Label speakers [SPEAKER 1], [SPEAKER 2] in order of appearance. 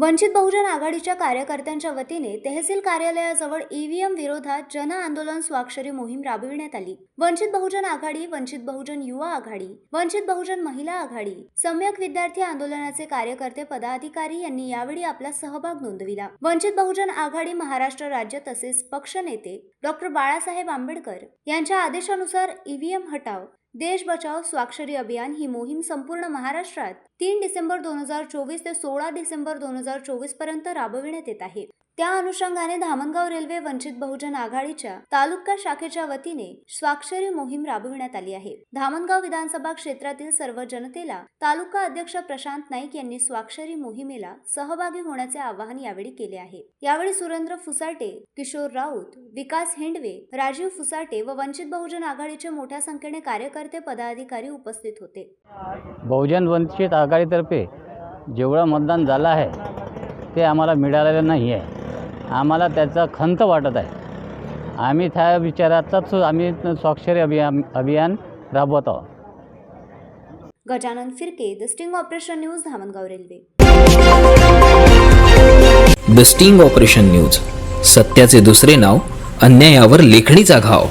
[SPEAKER 1] वंचित बहुजन आघाडीच्या कार्यकर्त्यांच्या वतीने तहसील कार्यालयाजवळ ईव्हीएम विरोधात जन आंदोलन स्वाक्षरी मोहीम राबविण्यात आली. वंचित बहुजन आघाडी वंचित बहुजन युवा आघाडी वंचित बहुजन महिला आघाडी सम्यक विद्यार्थी आंदोलनाचे कार्यकर्ते पदाधिकारी यांनी यावेळी आपला सहभाग नोंदविला. वंचित बहुजन आघाडी महाराष्ट्र राज्य तसेच पक्ष नेते डॉक्टर बाळासाहेब आंबेडकर यांच्या आदेशानुसार ईव्हीएम हटाव. देश बचाव स्वाक्षरी अभियान ही मोहीम संपूर्ण महाराष्ट्रात तीन डिसेंबर दोन हजार चोवीस ते सोळा डिसेंबर दोन हजार चोवीसपर्यंत राबविण्यात येत आहे. त्या अनुषंगाने धामणगाव रेल्वे वंचित बहुजन आघाडीच्या तालुका शाखेच्या वतीने स्वाक्षरी मोहीम राबविण्यात आली आहे. धामणगाव विधानसभा क्षेत्रातील सर्व जनतेला तालुका अध्यक्ष प्रशांत नाईक यांनी स्वाक्षरी मोहिमेला सहभागी होण्याचे आवाहन यावेळी केले आहे. यावेळी सुरेंद्र फुसाटे किशोर राऊत विकास हेंडवे राजीव फुसाटे व वंचित बहुजन आघाडीचे मोठ्या संख्येने कार्यकर्ते पदाधिकारी उपस्थित होते.
[SPEAKER 2] बहुजन वंचित आघाडीतर्फे जेवढं मतदान झालं आहे ते आम्हाला मिळालेलं नाही आहे. आम्हाला त्याचा खंत वाटत आहे. आम्ही त्या विचाराचाच आम्ही स्वाक्षरी अभियान अभियान राबवत आहोत.
[SPEAKER 1] Gajanan Phirke the sting operation news Dhamangaon railway.
[SPEAKER 3] The sting operation news सत्याचे दुसरे नाव अन्यायावर लेखणीचा घाव.